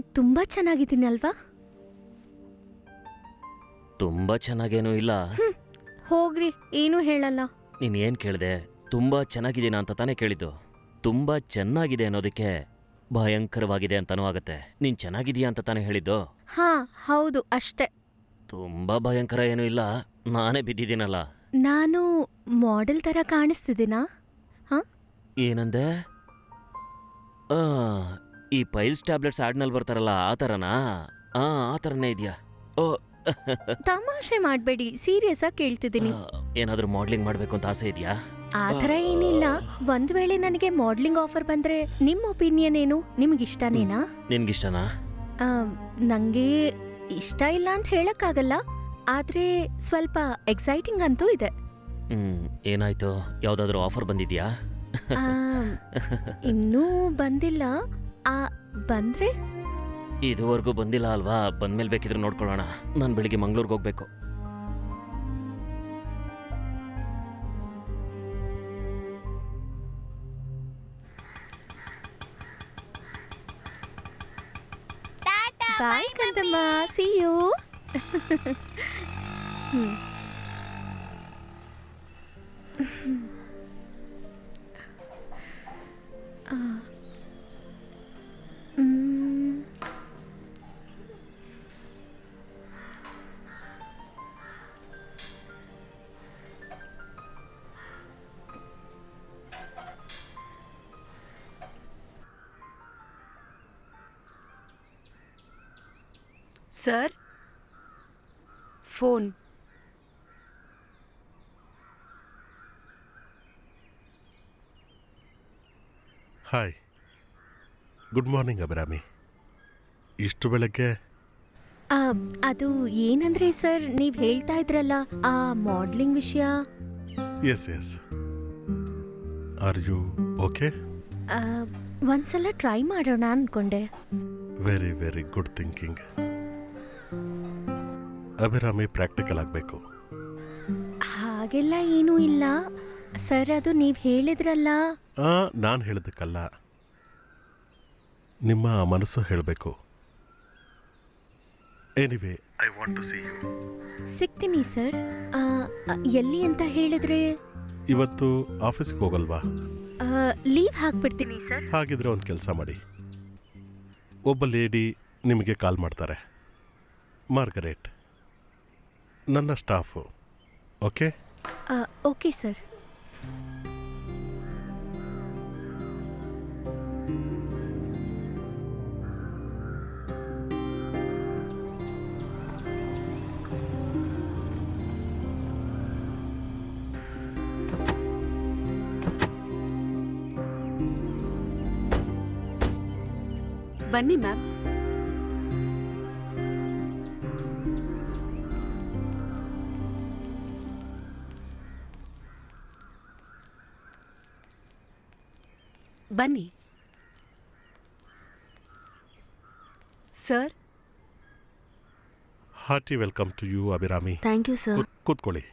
ತುಂಬಾ ಚೆನ್ನಾಗಿದ್ದೀನಲ್ವಾ? ತುಂಬಾ ಚೆನ್ನಾಗೇನೂ ಇಲ್ಲ. ಹೋಗ್ರಿ ಏನೂ ಹೇಳಲ್ಲ. ನೀನ್ ಏನ್ ಕೇಳಿದೆ? ತುಂಬಾ ಚೆನ್ನಾಗಿದ್ದೀನ ಅಂತ ತಾನೇ ಕೇಳಿದ್ದು. ತುಂಬಾ ಚೆನ್ನಾಗಿದೆ ಅನ್ನೋದಕ್ಕೆ ಭಯಂಕರವಾಗಿದೆ ಅಂತಾನೂ ಆಗತ್ತೆ. ನೀನ್ ಚೆನ್ನಾಗಿದೀಯಾ ಅಂತ ತಾನೇ ಹೇಳಿದ್ದು? ಹಾ ಹೌದು ಅಷ್ಟೇ. ತುಂಬಾ ಭಯಂಕರ ಏನೂ ಇಲ್ಲ. ನಾನೇ ಬಿದ್ದಿದ್ದೀನಲ್ಲ. ನಾನು ಮಾಡೆಲ್ ತರ ಕಾಣಿಸ್ತಿದ್ದೀನಾ? ಹಾ? ಏನಂದೆ? ಆ, ಈ ಪೈಲ್ಸ್ ಟ್ಯಾಬ್ಲೆಟ್ಸ್ ಆಡ್ನಲ್ಲಿ ಬರ್ತಾರಲ್ಲ ಆ ಥರನಾ ಆ ಆ ಥರನೇ ಇದೆಯಾ? ಓ. ತಮಾಷೆ ಮಾಡಬೇಡಿ ಸೀರಿಯಸ್ ಆಗಿ ಕೇಳ್ತಿದ್ದೀನಿ. ಏನಾದರೂ ಮಾಡ್ಲಿಂಗ್ ಮಾಡಬೇಕು ಅಂತ ಆಸೆ ಇದೆಯಾ? ಆ ಥರ ಏನಿಲ್ಲ. ಒಂದ್ ವೇಳೆ ನನಗೆ ಮಾಡ್ಲಿಂಗ್ ಆಫರ್ ಬಂದ್ರೆ ನಿಮ್ಮ ಒಪಿನಿಯನ್ ಏನು? ನಿಮ್ಗಿಷ್ಟನೇನಾ? ನಿನ್ಗಿಷ್ಟನಾ ಇಷ್ಟನಾ ನಂಗೆ ಇಷ್ಟ ಇಲ್ಲ ಅಂತ ಹೇಳಕ್ಕಾಗಲ್ಲ. ಆದ್ರೆ ಸ್ವಲ್ಪ ಎಕ್ಸೈಟಿಂಗ್ ಅಂತೂ ಇದೆ. ಹ್ಮ್ ಏನಾಯ್ತು? ಯಾವ್ದಾದ್ರು ಆಫರ್ ಬಂದಿದ್ಯಾ? ಆ, ಇನ್ನೂ ಬಂದಿಲ್ಲ. ಆ ಬಂದ್ರೆ? ಇದುವರೆಗೂ ಬಂದಿಲ್ಲ ಅಲ್ವಾ? ಬಂದ್ಮೇಲೆ ಬೇಕಿದ್ರೆ ನೋಡ್ಕೊಳ್ಳೋಣ. ನಾನು ಬೆಳಿಗ್ಗೆ ಮಂಗ್ಳೂರ್ಗೆ ಹೋಗ್ಬೇಕು. Bye ಕಂದಮ್ಮ see you sir? Phone. Hi. Good morning Abhirami. ಇಷ್ಟು ಬೆಳಗ್ಗೆ? ಆ, ಅದು ಏನಂದ್ರೆ ಸರ್ ನೀವು ಹೇಳ್ತಾ ಇದ್ರಲ್ಲ ಆ ಮಾಡ್ಲಿಂಗ್ ವಿಷಯ? Yes yes. Are you okay? ಆ, ಒಂದ್ಸಲ ಟ್ರೈ ಮಾಡೋಣ ಅನ್ಕೊಂಡೆ. Very very good thinking. Abhirami practical ಆಗಬೇಕು. ಹಾಗೆಲ್ಲ ಏನೂ ಇಲ್ಲ. ಸರ್ ಅದು ನೀವು ಹೇಳಿದ್ರಲ್ಲ? ನಾನು ಹೇಳೋದಕ್ಕಲ್ಲ. ನಿಮ್ಮ ಮನಸ್ಸು ಹೇಳಬೇಕು. Anyway I want to see you ಸಿಗ್ತೀನಿ ಸರ್. ಆ, ಎಲ್ಲಿ ಅಂತ ಹೇಳಿದ್ರೆ? ಇವತ್ತು ಆಫೀಸ್ಗೆ ಹೋಗಲ್ವಾ? ಲೀವ್ ಹಾಕ್ಬಿಡ್ತೀನಿ ಸರ್. ಹಾಗಿದ್ರೆ ಒಂದು ಕೆಲಸ ಮಾಡಿ. ಒಬ್ಬ ಲೇಡಿ ನಿಮಗೆ ಕಾಲ್ ಮಾಡ್ತಾರೆ. ಮಾರ್ಗರೇಟ್ ನನ್ನ ಸ್ಟಾಫು. ಓಕೆ? Okay sir. ಬನ್ನಿ ಮ್ಯಾಮ್. ಬನ್ನಿ. Sir? Hearty welcome to you Abhirami. Thank you sir. ಕೂತ್ಕೊಳ್ಳಿ.